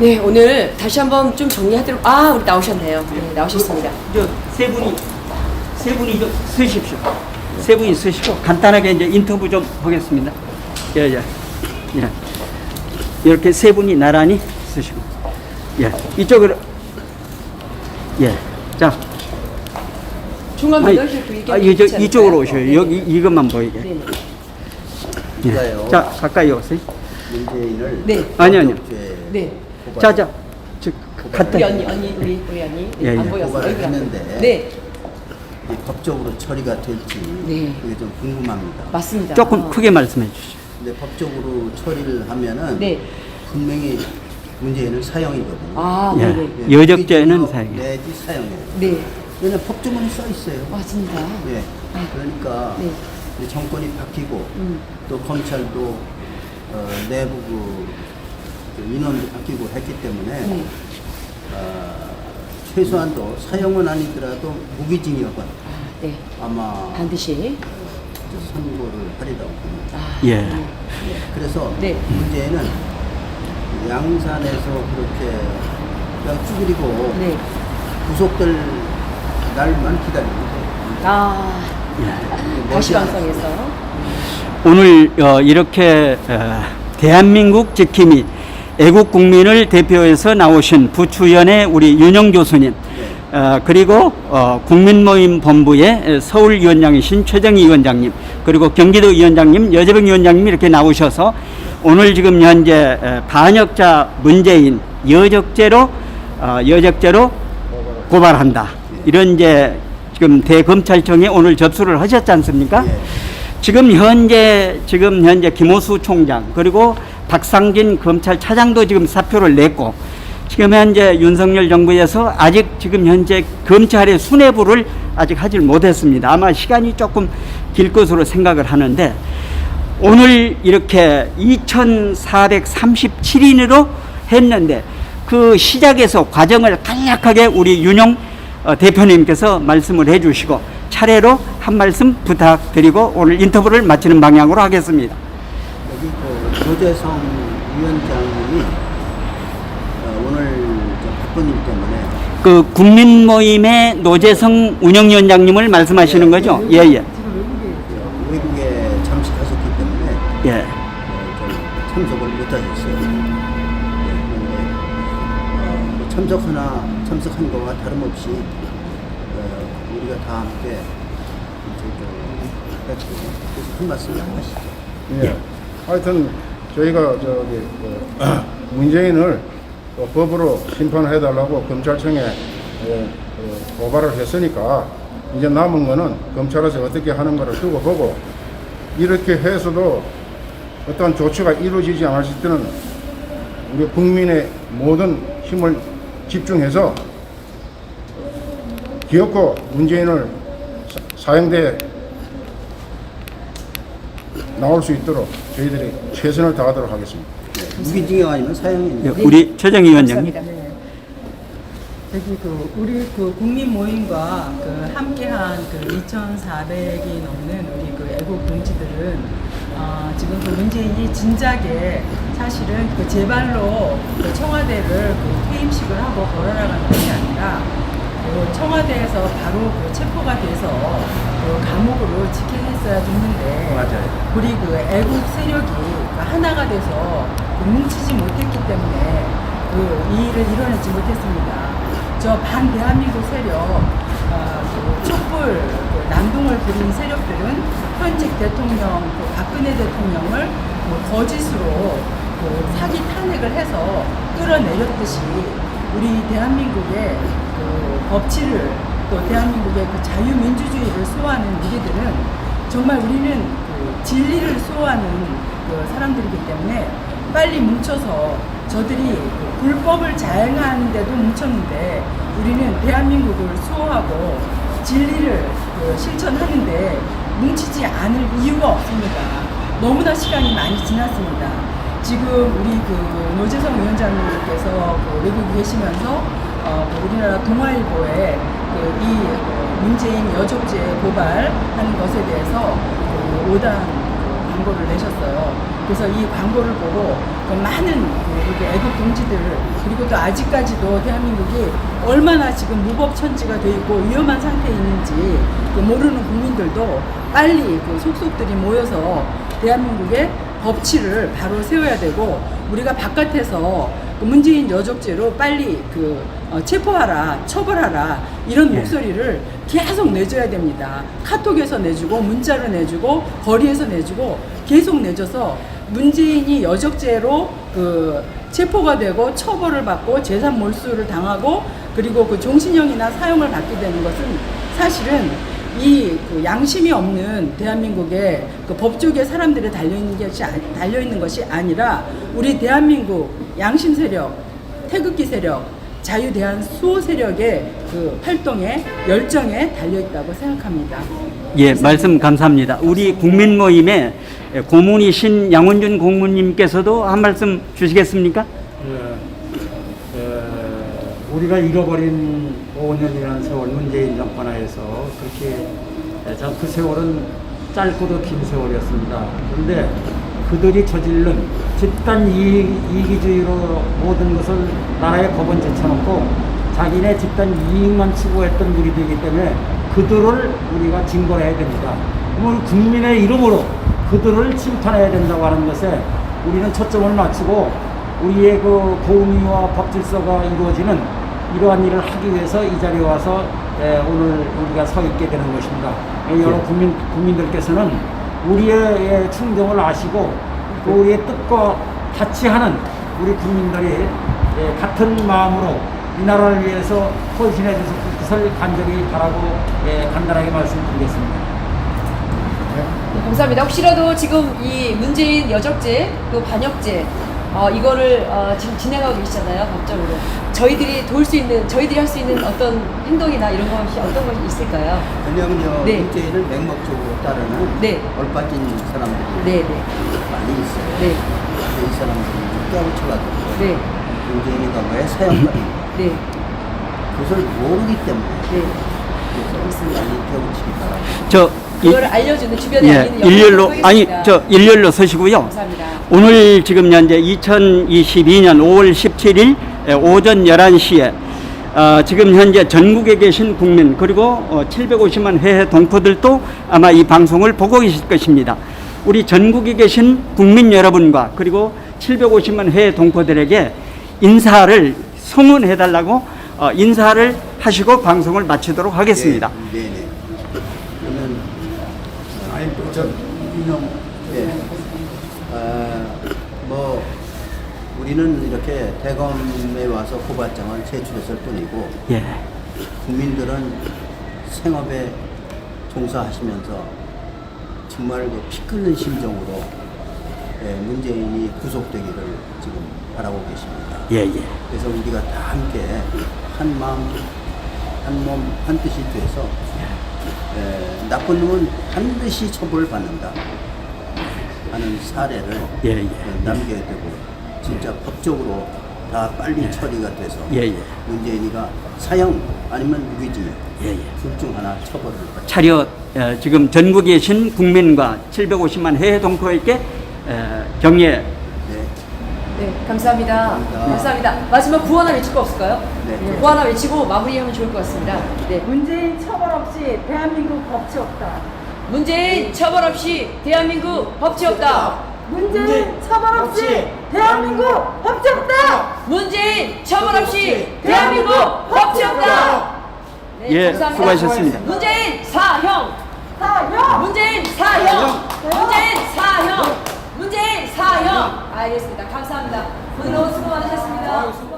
네, 오늘 다시 한번 좀 정리하도록. 아, 우리 나오셨네요. 네, 나오셨습니다. 저세 분이 세 분이 좀 서십시오. 세 분이 서시고 간단하게 이제 인터뷰 좀 하겠습니다. 예, 예. 예. 이렇게 세 분이 나란히 서시고. 예. 이쪽으로 예. 자, 중간 아니, 이게 아, 이쪽, 이쪽으로 오셔요. 여기 이것만 보이게. 네, 네. 예. 자, 가까이 오세요. 문재인을 네. 아니, 아니요. 죄 네. 자, 자. 저, 갔다. 우리 언니, 언니, 우리 우리 언니 예, 안 예. 보여서 고발을 얼굴 안 했는데. 네, 이게 법적으로 처리가 될지 네. 그게 좀 궁금합니다. 맞습니다. 조금 어. 크게 말씀해 주시죠. 근데 법적으로 처리를 하면은 네. 분명히 문재인은 사형이거든요. 아, 예. 네, 네. 예, 여적죄는 사형이에요. 내지 사형이에요. 네, 왜냐면 법조문이 써 있어요. 맞습니다. 예. 그러니까 네. 이 정권이 바뀌고 음. 또 검찰도 어, 내부 그, 그 인원도 바뀌고 했기 때문에 네. 어, 최소한도 사형은 아니더라도 무기징역은 아, 네. 아마 반드시. 선고를 하리라고 봅니다. 아, 예. 네. 그래서 네. 문제는 양산에서 그렇게 그냥 쭈그리고 네. 구속될 날만 기다리면 돼요. 아, 예. 다시 방송에서. 오늘 어, 이렇게 어, 대한민국 지킴이 애국 국민을 대표해서 나오신 부추연의 우리 윤영 교수님 어, 그리고 어, 국민모임 본부의 서울 위원장이신 최정희 위원장님 그리고 경기도 위원장님 여재병 위원장님 이렇게 나오셔서 오늘 지금 현재 에, 반역자 문재인 여적죄로 어, 여적죄로 고발한다 이런 이제 지금 대검찰청에 오늘 접수를 하셨지 않습니까? 예. 지금 현재 지금 현재 김호수 총장 그리고 박상진 검찰차장도 지금 사표를 냈고 지금 현재 윤석열 정부에서 아직 지금 현재 검찰의 수뇌부를 아직 하질 못했습니다. 아마 시간이 조금 길 것으로 생각을 하는데 오늘 이렇게 2,437인으로 했는데 그 시작에서 과정을 간략하게 우리 윤용 어, 대표님께서 말씀을 해 주시고 차례로 한 말씀 부탁드리고 오늘 인터뷰를 마치는 방향으로 하겠습니다. 조재성 위원장님이 어, 오늘 좀 바쁜 일 때문에 그 국민 모임의 노재성 운영위원장님을 말씀하시는 거죠? 예, 예. 외국에 잠시 가셨기 때문에 예. 어, 좀 참석을 못하셨어요. 네, 그런데 어, 뭐 참석하나 참석한 거와 다름없이 어, 우리가 다 함께 이제 좀 그래서 한 말씀 하시죠. 예. 하여튼 저희가 저기 그 문재인을 또 법으로 심판을 해달라고 검찰청에 예, 그 고발을 했으니까 이제 남은 거는 검찰에서 어떻게 하는 거를 두고 보고 이렇게 해서도 어떤 조치가 이루어지지 않았을 때는 우리 국민의 모든 힘을 집중해서 기어코 문재인을 사- 사형대에 나올 수 있도록 저희들이 최선을 다하도록 하겠습니다. 네, 무기징역 아니면 예, 사형입니다. 우리 최정희 위원장님. 감사합니다. 저기 그 우리 그 국민 모임과 그 함께한 그 2,400이 넘는 우리 그 애국 동지들은 어, 지금 그 문재인이 진작에 사실은 그 제발로 그 청와대를 그 퇴임식을 하고 걸어나가는 것이 아니라 그 청와대에서 바로 그 체포가 돼서 그 감옥으로 직행했어야 됐는데 맞아요. 우리 그 애국 세력이 그 하나가 돼서 그 뭉치지 못했기 때문에 그 이 일을 이뤄내지 못했습니다. 저 반대한민국 세력, 어, 그 촛불 그 난동을 부린 세력들은 현직 대통령, 그 박근혜 대통령을 뭐 거짓으로 그 사기 탄핵을 해서 끌어내렸듯이 우리 대한민국의 그 법치를 또 대한민국의 그 자유민주주의를 수호하는 우리들은 정말 우리는 그 진리를 수호하는 그 사람들이기 때문에 빨리 뭉쳐서 저들이 그 불법을 자행하는데도 뭉쳤는데 우리는 대한민국을 수호하고 진리를 그 실천하는데 뭉치지 않을 이유가 없습니다. 너무나 시간이 많이 지났습니다. 지금 우리 그 노재성 위원장님께서 그 외국에 계시면서 어, 그 우리나라 동아일보에 그 이 문재인 여족죄 고발하는 것에 대해서 그 오단 그 광고를 내셨어요. 그래서 이 광고를 보고 그 많은 그 애국 동지들 그리고 또 아직까지도 대한민국이 얼마나 지금 무법천지가 돼 있고 위험한 상태에 있는지 그 모르는 국민들도 빨리 그 속속들이 모여서 대한민국의 법치를 바로 세워야 되고 우리가 바깥에서 그 문재인 여적죄로 빨리 그 어, 체포하라 처벌하라 이런 예. 목소리를 계속 내줘야 됩니다. 카톡에서 내주고 문자로 내주고 거리에서 내주고 계속 내줘서 문재인이 여적죄로 그 체포가 되고 처벌을 받고 재산 몰수를 당하고 그리고 그 종신형이나 사형을 받게 되는 것은 사실은 이 그 양심이 없는 대한민국의 그 법조계 사람들이 달려 있는 것이 아- 달려 있는 것이 아니라 우리 대한민국 양심 세력, 태극기 세력, 자유 대한 수호 세력의 그 활동에 열정에 달려 있다고 생각합니다. 예, 말씀 감사합니다. 우리 국민 모임의 고문이신 양원준 공무님께서도 한 말씀 주시겠습니까? 예, 예, 우리가 잃어버린 5년이라는 세월 문재인 정권 하에서 그렇게 예, 참그 세월은 짧고도 긴 세월이었습니다. 그런데 그들이 저지른 집단 이익, 이기주의로 모든 것을 나라에 법원 제쳐놓고 자기네 집단 이익만 추구했던 무리들이기 때문에 그들을 우리가 징벌해야 됩니다. 그러면 국민의 이름으로 그들을 심판해야 된다고 하는 것에 우리는 초점을 맞추고 우리의 그 공의와 법 질서가 이루어지는 이러한 일을 하기 위해서 이 자리에 와서 에, 오늘 우리가 서 있게 되는 것입니다. 에, 여러 국민, 국민들께서는 우리의 에, 충정을 아시고 또 우리의 뜻과 같이 하는 우리 국민들이 에, 같은 마음으로 이 나라를 위해서 헌신해 주실 것을 간절히 바라고 에, 간단하게 말씀드리겠습니다. 네, 감사합니다. 혹시라도 지금 이 문재인 여적죄, 또 반역죄, 어, 이거를 어, 지금 진행하고 계시잖아요, 법적으로. 저희들이 도울 수 있는, 저희들이 할 수 있는 어떤 행동이나 이런 것이 어떤 것이 있을까요? 왜냐하면요 네. 문재인을 맹목적으로 따르는 네. 얼빠진 사람들이 네, 네. 많이 있어요. 네. 근데 이 사람들이 깨우쳐가지고 네. 문재인이가 왜 사형받는 네. 그것을 모르기 때문에 네. 그래서 많이 깨우치기 바랍니다. 저 그걸 알려주는 주변에 예, 알리는 일렬로 아니. 저 일렬로 서시고요. 감사합니다. 오늘 지금 현재 2022년 5월 17일 오전 11시에 어, 지금 현재 전국에 계신 국민 그리고 어, 750만 해외 동포들도 아마 이 방송을 보고 계실 것입니다. 우리 전국에 계신 국민 여러분과 그리고 750만 해외 동포들에게 인사를 성원해 달라고 어, 인사를 하시고 방송을 마치도록 하겠습니다. 네, 네. 네. 그러면 아니 저 윤영 예. 아, 뭐 우리는 이렇게 대검에 와서 고발장을 제출했을 뿐이고 예. 국민들은 생업에 종사하시면서 정말 그 피 끓는 심정으로 예, 문재인이 구속되기를 지금 바라고 계십니다. 예, 예. 그래서 우리가 다 함께 한 마음, 한 몸, 한 뜻이 돼서 에, 나쁜 놈은 반드시 처벌받는다 하는 사례를 예, 예. 어, 남겨야 되고 진짜 법적으로 다 빨리 처리가 돼서 예, 예. 문재인이가 사형 아니면 무기징역 예, 예. 둘중 하나 처벌을 받 차렷 어, 지금 전국에 계신 국민과 750만 해외 동포에게 어, 경례 네. 네, 감사합니다. 감사합니다. 감사합니다. 마지막 구호 하나 외칠 거 없을까요? 네. 구호 하나 외치고 마무리하면 좋을 것 같습니다. 네. 문재인 처벌 없이 대한민국 법치 없다. 문재인 처벌 없이 대한민국 법치 없다. 문재인 처벌 없이 대한민국 법치 없다. 문재인 처벌 없이 대한민국 법치 없다. 네, 예, 감사합니다. 수고하셨습니다. 문재인 사형. 사형. 문재인 사형. 문재인 사형. 문재인 사형. 알겠습니다. 감사합니다. 오늘 너무 수고 많으셨습니다.